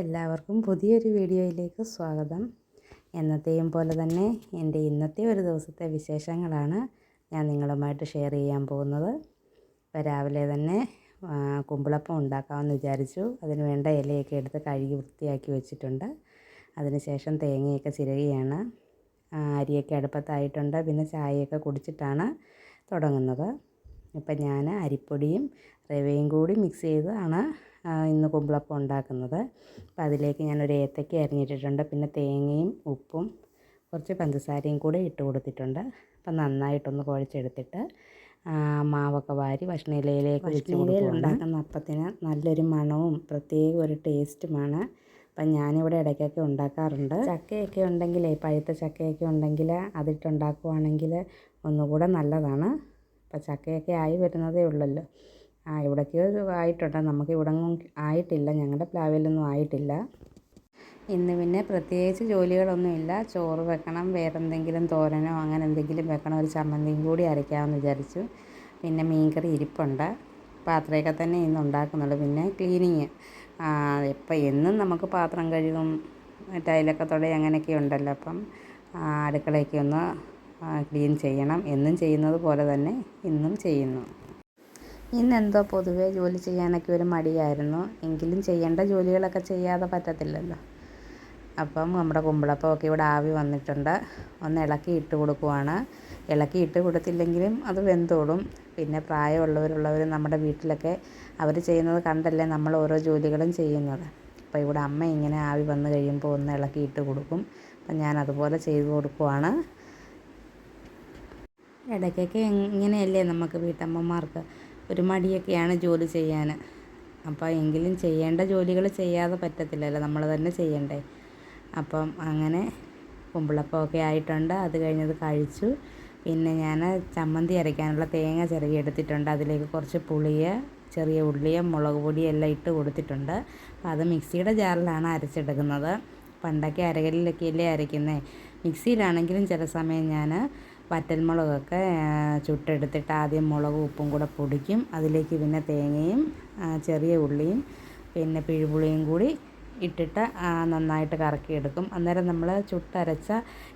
എല്ലാവർക്കും പുതിയൊരു വീഡിയോയിലേക്ക് സ്വാഗതം. എന്നത്തെയും പോലെ തന്നെ എന്റെ ഇന്നത്തെ ഒരു ദിവസത്തെ വിശേഷങ്ങളാണ് ഞാൻ നിങ്ങളുമായിട്ട് ഷെയർ ചെയ്യാൻ പോകുന്നത്. ഇപ്പോൾ രാവിലെ തന്നെ കുമ്പിളപ്പം ഉണ്ടാക്കാമെന്ന് വിചാരിച്ചു. അതിന് വേണ്ട ഇലയൊക്കെ എടുത്ത് കഴുകി വൃത്തിയാക്കി വെച്ചിട്ടുണ്ട്. അതിനുശേഷം തേങ്ങയൊക്കെ ചിരകിയാണ്. അരിയൊക്കെ അടുപ്പത്തായിട്ടുണ്ട്. പിന്നെ ചായയൊക്കെ കുടിച്ചിട്ടാണ് തുടങ്ങുന്നത്. ഇപ്പം ഞാൻ അരിപ്പൊടിയും റവയും കൂടി മിക്സ് ചെയ്താണ് ഇന്ന് കുമ്പിളപ്പം ഉണ്ടാക്കുന്നത്. അപ്പം അതിലേക്ക് ഞാനൊരു ഏത്തയ്ക്ക അരിഞ്ഞിട്ടിട്ടുണ്ട്. പിന്നെ തേങ്ങയും ഉപ്പും കുറച്ച് പഞ്ചസാരയും കൂടെ ഇട്ട് കൊടുത്തിട്ടുണ്ട്. അപ്പം നന്നായിട്ടൊന്ന് കുഴച്ചെടുത്തിട്ട് മാവൊക്കെ വാരി ഭക്ഷണയിലയിലേക്ക് വെച്ച് ഉണ്ടാക്കുന്ന അപ്പത്തിന് നല്ലൊരു മണവും പ്രത്യേക ഒരു ടേസ്റ്റുമാണ്. അപ്പം ഞാനിവിടെ ഇടയ്ക്കൊക്കെ ഉണ്ടാക്കാറുണ്ട്. ചക്കയൊക്കെ ഉണ്ടെങ്കിൽ പഴുത്ത ചക്കയൊക്കെ ഉണ്ടെങ്കിൽ അതിട്ടുണ്ടാക്കുവാണെങ്കിൽ ഒന്നുകൂടെ നല്ലതാണ്. അപ്പം ചക്കയൊക്കെ ആയി വരുന്നതേ ഉള്ളല്ലോ. ആ ഇവിടേക്ക് ആയിട്ടുണ്ട്. നമുക്ക് ഇവിടെ ആയിട്ടില്ല. ഞങ്ങളുടെ പ്ലാവിലൊന്നും ആയിട്ടില്ല. ഇന്ന് പിന്നെ പ്രത്യേകിച്ച് ജോലികളൊന്നുമില്ല. ചോറ് വെക്കണം വേറെ എന്തെങ്കിലും തോരനോ അങ്ങനെ എന്തെങ്കിലും വെക്കണം. ഒരു ചമ്മന്തിയും കൂടി അരയ്ക്കാമെന്ന് വിചാരിച്ചു. പിന്നെ മീൻകറി ഇരിപ്പുണ്ട്. പാത്രമൊക്കെ തന്നെ ഇന്ന് ഉണ്ടാക്കുന്നുള്ളൂ. പിന്നെ ക്ലീനിങ്. ഇപ്പം എന്നും നമുക്ക് പാത്രം കഴുകും ടൈലൊക്കെ തുടങ്ങി അങ്ങനെയൊക്കെ ഉണ്ടല്ലോ. അപ്പം അടുക്കളയൊക്കെ ഒന്ന് ക്ലീൻ ചെയ്യണം. എന്നും ചെയ്യുന്നത് പോലെ തന്നെ ഇന്നും ചെയ്യുന്നു. ഇന്നെന്തോ പൊതുവേ ജോലി ചെയ്യാനൊക്കെ ഒരു മടിയായിരുന്നു. എങ്കിലും ചെയ്യേണ്ട ജോലികളൊക്കെ ചെയ്യാതെ പറ്റത്തില്ലല്ലോ. അപ്പം നമ്മുടെ കുമ്പിളപ്പമൊക്കെ ഇവിടെ ആവി വന്നിട്ടുണ്ട്. ഒന്ന് ഇളക്കി ഇട്ട് കൊടുക്കുവാണ്. ഇളക്കി ഇട്ട് കൊടുത്തില്ലെങ്കിലും അത് വെന്തോടും പിന്നെ പ്രായമുള്ളവരുള്ളവർ നമ്മുടെ വീട്ടിലൊക്കെ അവർ ചെയ്യുന്നത് കണ്ടല്ലേ നമ്മൾ ഓരോ ജോലികളും ചെയ്യുന്നത്. അപ്പോൾ ഇവിടെ അമ്മ ഇങ്ങനെ ആവി വന്നു കഴിയുമ്പോൾ ഒന്ന് ഇളക്കി ഇട്ട് കൊടുക്കും. അപ്പം ഞാൻ അതുപോലെ ചെയ്ത് കൊടുക്കുവാണ്. ഇടയ്ക്കൊക്കെ ഇങ്ങനെയല്ലേ നമുക്ക് വീട്ടമ്മമാർക്ക് ഒരു മടിയൊക്കെയാണ് ജോലി ചെയ്യാൻ. അപ്പോൾ എങ്കിലും ചെയ്യേണ്ട ജോലികൾ ചെയ്യാതെ പറ്റത്തില്ലല്ലോ നമ്മൾ തന്നെ ചെയ്യണ്ടേ. അപ്പം അങ്ങനെ കുമ്പിളപ്പമൊക്കെ ആയിട്ടുണ്ട് അത് കഴിഞ്ഞത് കഴിച്ചു. പിന്നെ ഞാൻ ചമ്മന്തി അരയ്ക്കാനുള്ള തേങ്ങ ചിരകി എടുത്തിട്ടുണ്ട്. അതിലേക്ക് കുറച്ച് പുളിയ ചെറിയ ഉള്ളിയും മുളക് പൊടിയും എല്ലാം ഇട്ട് കൊടുത്തിട്ടുണ്ട്. അപ്പോൾ അത് മിക്സിയുടെ ജാറിലാണ് അരച്ചെടുക്കുന്നത്. പണ്ടൊക്കെ അരകല്ലിലൊക്കെ അല്ലേ അരയ്ക്കുന്നത് മിക്സിയിലാണെങ്കിലും ചില സമയം ഞാൻ വറ്റൽമുളകൊക്കെ ചുട്ടെടുത്തിട്ട് ആദ്യം മുളകും ഉപ്പും കൂടെ പൊടിക്കും. അതിലേക്ക് പിന്നെ തേങ്ങയും ചെറിയ ഉള്ളിയും പിന്നെ പിഴുപുളിയും കൂടി ഇട്ടിട്ട് നന്നായിട്ട് കറക്കിയെടുക്കും. അന്നേരം നമ്മൾ ചുട്ടരച്ച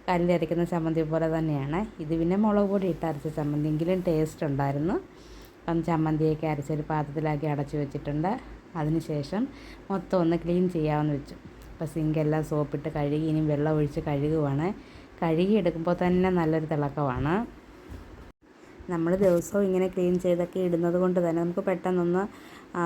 കല്ലരയ്ക്കുന്ന ചമ്മന്തി പോലെ തന്നെയാണ്. ഇത് പിന്നെ മുളക് പൊടി ഇട്ട് അരച്ച ചമ്മന്തി. എങ്കിലും ടേസ്റ്റ് ഉണ്ടായിരുന്നു. അപ്പം ചമ്മന്തിയൊക്കെ അരച്ചൊരു പാത്രത്തിലാക്കി അടച്ചു വെച്ചിട്ടുണ്ട്. അതിനുശേഷം മൊത്തം ഒന്ന് ക്ലീൻ ചെയ്യാമെന്ന് വെച്ചു. അപ്പോൾ സിങ്കെല്ലാം സോപ്പിട്ട് കഴുകി ഇനി വെള്ളം ഒഴിച്ച് കഴുകുവാണ്. കഴുകി എടുക്കുമ്പോൾ തന്നെ നല്ലൊരു തിളക്കമാണ്. നമ്മൾ ദിവസവും ഇങ്ങനെ ക്ലീൻ ചെയ്തൊക്കെ ഇടുന്നത് കൊണ്ട് തന്നെ നമുക്ക് പെട്ടെന്നൊന്ന്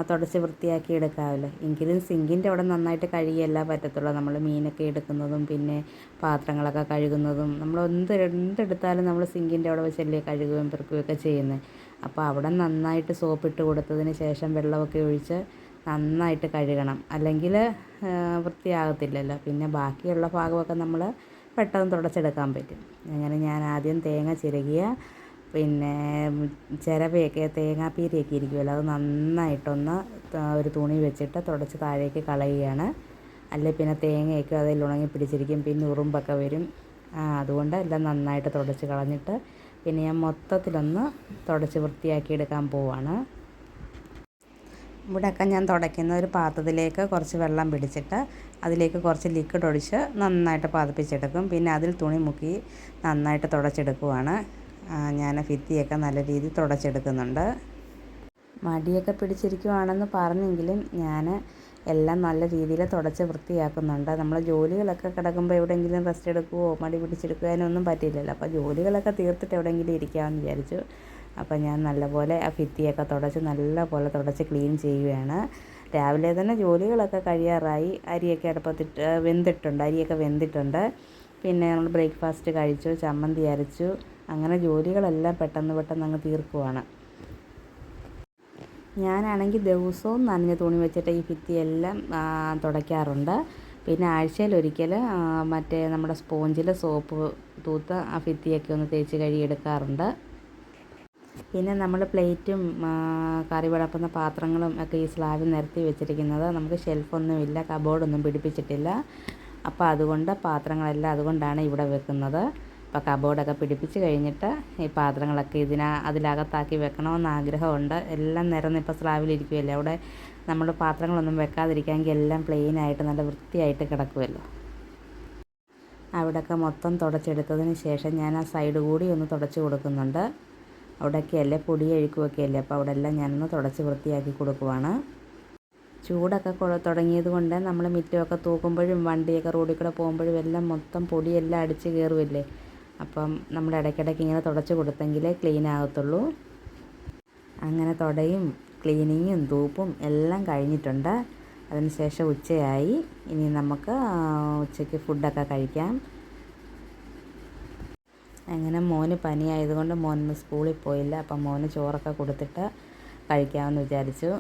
തുടച്ച് വൃത്തിയാക്കി എടുക്കാമല്ലോ. എങ്കിലും സിങ്കിന്റെ അവിടെ നന്നായിട്ട് കഴുകിയല്ല പറ്റത്തുള്ളൂ. നമ്മൾ മീനൊക്കെ എടുക്കുന്നതും പിന്നെ പാത്രങ്ങളൊക്കെ കഴുകുന്നതും നമ്മൾ എന്ത് എന്തെടുത്താലും നമ്മൾ സിങ്കിന്റെ അവിടെ വെച്ചല്ലേ കഴുകുകയും പെറുക്കുകയൊക്കെ ചെയ്യുന്നത് അപ്പോൾ അവിടെ നന്നായിട്ട് സോപ്പിട്ട് കൊടുത്തതിന് ശേഷം വെള്ളമൊക്കെ ഒഴിച്ച് നന്നായിട്ട് കഴുകണം. അല്ലെങ്കിൽ വൃത്തിയാകത്തില്ലല്ലോ. പിന്നെ ബാക്കിയുള്ള ഭാഗമൊക്കെ നമ്മൾ പെട്ടെന്ന് തുടച്ചെടുക്കാൻ പറ്റും. അങ്ങനെ ഞാൻ ആദ്യം തേങ്ങ ചിരകിയ പിന്നെ ചിരവയൊക്കെ തേങ്ങാപ്പീരയൊക്കെ ഇരിക്കുമല്ലോ അത് നന്നായിട്ടൊന്ന് ഒരു തുണി വെച്ചിട്ട് തുടച്ച് താഴേക്ക് കളയുകയാണ്. അല്ലെ പിന്നെ തേങ്ങയൊക്കെ അതിൽ ഉണങ്ങി പിടിച്ചിരിക്കും പിന്നെ ഉറുമ്പൊക്കെ വരും. അതുകൊണ്ട് എല്ലാം നന്നായിട്ട് തുടച്ച് കളഞ്ഞിട്ട് പിന്നെ ഞാൻ മൊത്തത്തിലൊന്ന് തുടച്ച് വൃത്തിയാക്കി എടുക്കാൻ പോവാണ്. ഇവിടെയൊക്കെ ഞാൻ തുടയ്ക്കുന്ന ഒരു പാത്രത്തിലേക്ക് കുറച്ച് വെള്ളം പിടിച്ചിട്ട് അതിലേക്ക് കുറച്ച് ലിക്വിഡ് ഒഴിച്ച് നന്നായിട്ട് പതപ്പിച്ചെടുക്കും. പിന്നെ അതിൽ തുണി മുക്കി നന്നായിട്ട് തുടച്ചെടുക്കുവാണ്. ഞാൻ ഭിത്തിയൊക്കെ നല്ല രീതിയിൽ തുടച്ചെടുക്കുന്നുണ്ട്. മടിയൊക്കെ പിടിച്ചിരിക്കുവാണെന്ന് പറഞ്ഞെങ്കിലും ഞാൻ എല്ലാം നല്ല രീതിയിൽ തുടച്ച് വൃത്തിയാക്കുന്നുണ്ട്. നമ്മൾ ജോലികളൊക്കെ കിടക്കുമ്പോൾ എവിടെയെങ്കിലും റെസ്റ്റ് എടുക്കുവോ മടി പിടിച്ചെടുക്കാനോ ഒന്നും പറ്റില്ലല്ലോ അപ്പോൾ ജോലികളൊക്കെ തീർത്തിട്ട് എവിടെയെങ്കിലും ഇരിക്കാമെന്ന് വിചാരിച്ചു. അപ്പോൾ ഞാൻ നല്ലപോലെ ആ ഭിത്തിയൊക്കെ തുടച്ച് നല്ലപോലെ തുടച്ച് ക്ലീൻ ചെയ്യുകയാണ്. രാവിലെ തന്നെ ജോലികളൊക്കെ കഴിയാറായി. അരിയൊക്കെ അടുപ്പത്തിട്ട് വെന്തിട്ടുണ്ട്. അരിയൊക്കെ വെന്തിട്ടുണ്ട്. പിന്നെ നമ്മൾ ബ്രേക്ക്ഫാസ്റ്റ് കഴിച്ചു ചമ്മന്തി അരച്ചു. അങ്ങനെ ജോലികളെല്ലാം പെട്ടെന്ന് പെട്ടെന്ന് അങ്ങ് തീർക്കുവാണ്. ഞാനാണെങ്കിൽ ദിവസവും നനഞ്ഞ തുണി വെച്ചിട്ട് ഈ ഭിത്തിയെല്ലാം തുടയ്ക്കാറുണ്ട്. പിന്നെ ആഴ്ചയിലൊരിക്കൽ മറ്റേ നമ്മുടെ സ്പോഞ്ചിൽ സോപ്പ് തൂത്ത് ആ ഭിത്തിയൊക്കെ ഒന്ന് തേച്ച് കഴുകിയെടുക്കാറുണ്ട്. പിന്നെ നമ്മൾ പ്ലേറ്റും കറി വിളക്കുന്ന പാത്രങ്ങളും ഒക്കെ ഈ സ്ലാബിൽ നിരത്തി വെച്ചിരിക്കുന്നത്. നമുക്ക് ഷെൽഫൊന്നുമില്ല കബോർഡൊന്നും പിടിപ്പിച്ചിട്ടില്ല. അപ്പോൾ അതുകൊണ്ട് പാത്രങ്ങളെല്ലാം അതുകൊണ്ടാണ് ഇവിടെ വെക്കുന്നത്. അപ്പോൾ കബോർഡൊക്കെ പിടിപ്പിച്ച് കഴിഞ്ഞിട്ട് ഈ പാത്രങ്ങളൊക്കെ ഇതിനാ അതിലകത്താക്കി വെക്കണമെന്ന് ആഗ്രഹമുണ്ട്. എല്ലാം നിരന്ന് ഇപ്പോൾ സ്ലാബിലിരിക്കുമല്ലേ അവിടെ നമ്മൾ പാത്രങ്ങളൊന്നും വെക്കാതിരിക്കാമെങ്കിൽ എല്ലാം പ്ലെയിനായിട്ട് നല്ല വൃത്തിയായിട്ട് കിടക്കുമല്ലോ അവിടെയൊക്കെ മൊത്തം തുടച്ചെടുത്തതിന് ശേഷം ഞാൻ ആ സൈഡ് കൂടി ഒന്ന് തുടച്ച് കൊടുക്കുന്നുണ്ട്. അവിടെയൊക്കെയല്ലേ പൊടി അഴുക്കുമൊക്കെ അല്ലേ അപ്പോൾ അവിടെ എല്ലാം ഞാനൊന്ന് തുടച്ച് വൃത്തിയാക്കി കൊടുക്കുവാണ്. ചൂടൊക്കെ തുടങ്ങിയത് കൊണ്ട് നമ്മൾ മിറ്റമൊക്കെ തൂക്കുമ്പോഴും വണ്ടിയൊക്കെ റോഡിൽ കൂടെ പോകുമ്പോഴും എല്ലാം മൊത്തം പൊടിയെല്ലാം അടിച്ച് കയറുമല്ലേ അപ്പം നമ്മൾ ഇടയ്ക്കിടയ്ക്ക് ഇങ്ങനെ തുടച്ച് കൊടുത്തെങ്കിലേ ക്ലീൻ ആകത്തുള്ളൂ. അങ്ങനെ തുടയും ക്ലീനിങ്ങും തൂപ്പും എല്ലാം കഴിഞ്ഞിട്ടുണ്ട്. അതിനുശേഷം ഉച്ചയായി. ഇനി നമുക്ക് ഉച്ചയ്ക്ക് ഫുഡൊക്കെ കഴിക്കാം. അങ്ങനെ മോന് പനിയായതുകൊണ്ട് മോനൊന്ന് സ്കൂളിൽ പോയില്ല. അപ്പം മോന് ചോറൊക്കെ കൊടുത്തിട്ട് കഴിക്കാമെന്ന് വിചാരിച്ചു.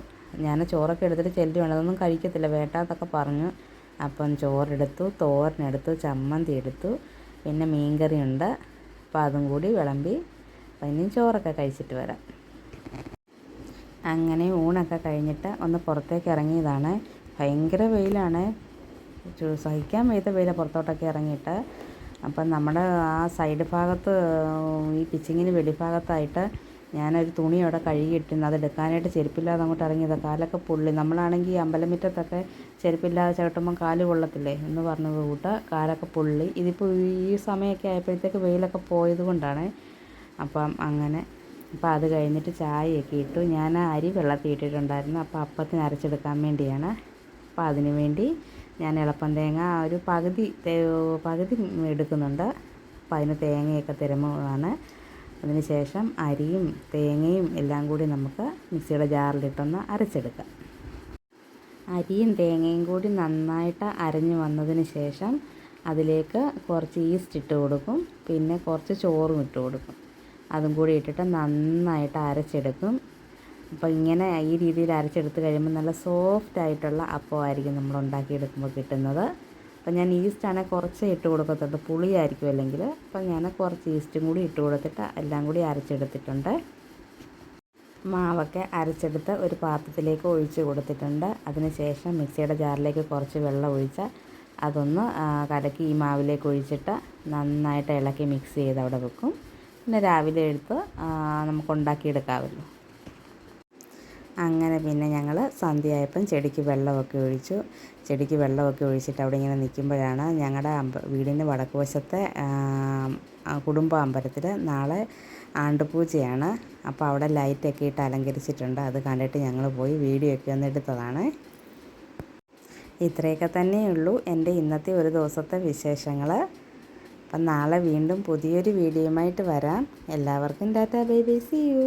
ഞാൻ ചോറൊക്കെ എടുത്തിട്ട് ചെല്ലി വേണതൊന്നും കഴിക്കത്തില്ല. വേട്ടാത്തൊക്കെ പറഞ്ഞു. അപ്പം ചോറെടുത്തു തോരനെടുത്തു ചമ്മന്തി എടുത്തു പിന്നെ മീൻകറി ഉണ്ട് അപ്പം അതും കൂടി വിളമ്പി അപ്പം ഇനിയും ചോറൊക്കെ കഴിച്ചിട്ട് വരാം. അങ്ങനെ ഊണൊക്കെ കഴിഞ്ഞിട്ട് ഒന്ന് പുറത്തേക്ക് ഇറങ്ങിയതാണ്. ഭയങ്കര വെയിലാണ്. സഹിക്കാൻ വയ്യാത്ത വെയിലാണ് പുറത്തോട്ടൊക്കെ ഇറങ്ങിയിട്ട്. അപ്പം നമ്മുടെ ആ സൈഡ് ഭാഗത്ത് ഈ പിച്ചിങ്ങിന് വെളിഭാഗത്തായിട്ട് ഞാനൊരു തുണി അവിടെ കഴുകിയിട്ടിരുന്നു. അത് എടുക്കാനായിട്ട് ചെരുപ്പില്ലാതെ അങ്ങോട്ട് ഇറങ്ങിയത്. കാലൊക്കെ പൊള്ളി. നമ്മളാണെങ്കിൽ അമ്പലമുറ്റത്തൊക്കെ ചെരുപ്പില്ലാതെ ചവിട്ടുമ്പോൾ കാൽ കൊള്ളത്തില്ലേ എന്ന് പറഞ്ഞത് കൂട്ട് കാലൊക്കെ പൊള്ളി. ഇതിപ്പോൾ ഈ സമയമൊക്കെ ആയപ്പോഴത്തേക്ക് വെയിലൊക്കെ പോയത് കൊണ്ടാണ്. അപ്പം അങ്ങനെ അപ്പം അത് കഴിഞ്ഞിട്ട് ചായയൊക്കെ ഇട്ടു. ഞാൻ അരി വെള്ളത്തിൽ ഇട്ടിട്ടുണ്ടായിരുന്നു. അപ്പോൾ അപ്പത്തിന് അരച്ചെടുക്കാൻ വേണ്ടിയാണ്. അപ്പോൾ അതിന് വേണ്ടി ഞാൻ ഇളപ്പം തേങ്ങ ഒരു പകുതി പകുതി എടുക്കുന്നുണ്ട്. അപ്പോൾ അതിന് തേങ്ങയൊക്കെ തിരുമുകയാണ് അതിന് ശേഷം അരിയും തേങ്ങയും എല്ലാം കൂടി നമുക്ക് മിക്സിയുടെ ജാറിലിട്ടൊന്ന് അരച്ചെടുക്കാം. അരിയും തേങ്ങയും കൂടി നന്നായിട്ട് അരഞ്ഞു വന്നതിന് ശേഷം അതിലേക്ക് കുറച്ച് ഈസ്റ്റ് ഇട്ട് കൊടുക്കും. പിന്നെ കുറച്ച് ചോറും ഇട്ട് കൊടുക്കും. അതും കൂടി ഇട്ടിട്ട് നന്നായിട്ട് അരച്ചെടുക്കും. അപ്പോൾ ഇങ്ങനെ ഈ രീതിയിൽ അരച്ചെടുത്ത് കഴിയുമ്പോൾ നല്ല സോഫ്റ്റ് ആയിട്ടുള്ള അപ്പം ആയിരിക്കും നമ്മൾ ഉണ്ടാക്കിയെടുക്കുമ്പോൾ കിട്ടുന്നത്. അപ്പോൾ ഞാൻ ഈസ്റ്റാണ് കുറച്ച് ഇട്ട് കൊടുക്കത്തുള്ളൂ. പുളിയായിരിക്കും അല്ലെങ്കിൽ. അപ്പം ഞാൻ കുറച്ച് ഈസ്റ്റും കൂടി ഇട്ട് കൊടുത്തിട്ട് എല്ലാം കൂടി അരച്ചെടുത്തിട്ടുണ്ട്. മാവൊക്കെ അരച്ചെടുത്ത് ഒരു പാത്രത്തിലേക്ക് ഒഴിച്ച് കൊടുത്തിട്ടുണ്ട്. അതിന് ശേഷം മിക്സിയുടെ ജാറിലേക്ക് കുറച്ച് വെള്ളം ഒഴിച്ച് അതൊന്ന് കലക്കി ഈ മാവിലേക്ക് ഒഴിച്ചിട്ട് നന്നായിട്ട് ഇളക്കി മിക്സ് ചെയ്ത് അവിടെ വെക്കും. പിന്നെ രാവിലെ എടുത്ത് നമുക്ക് ഉണ്ടാക്കിയെടുക്കാമല്ലോ. അങ്ങനെ പിന്നെ ഞങ്ങൾ സന്ധ്യയായപ്പം ചെടിക്ക് വെള്ളമൊക്കെ ഒഴിച്ചു. ചെടിക്ക് വെള്ളമൊക്കെ ഒഴിച്ചിട്ട് അവിടെ ഇങ്ങനെ നിൽക്കുമ്പോഴാണ് ഞങ്ങളുടെ അമ്പ വീടിന്റെ വടക്ക് വശത്തെ കുടുംബ അമ്പലത്തിൽ നാളെ ആണ്ടുപൂജയാണ്. അപ്പോൾ അവിടെ ലൈറ്റൊക്കെ ഇട്ട് അലങ്കരിച്ചിട്ടുണ്ട്. അത് കണ്ടിട്ട് ഞങ്ങൾ പോയി വീഡിയോ ഒക്കെ ഒന്ന് എടുത്തതാണ്. ഇത്രയൊക്കെ തന്നെയുള്ളൂ എന്റെ ഇന്നത്തെ ഒരു ദിവസത്തെ വിശേഷങ്ങൾ. അപ്പം നാളെ വീണ്ടും പുതിയൊരു വീഡിയോയുമായിട്ട് വരാം. എല്ലാവർക്കും tata bye bye see you.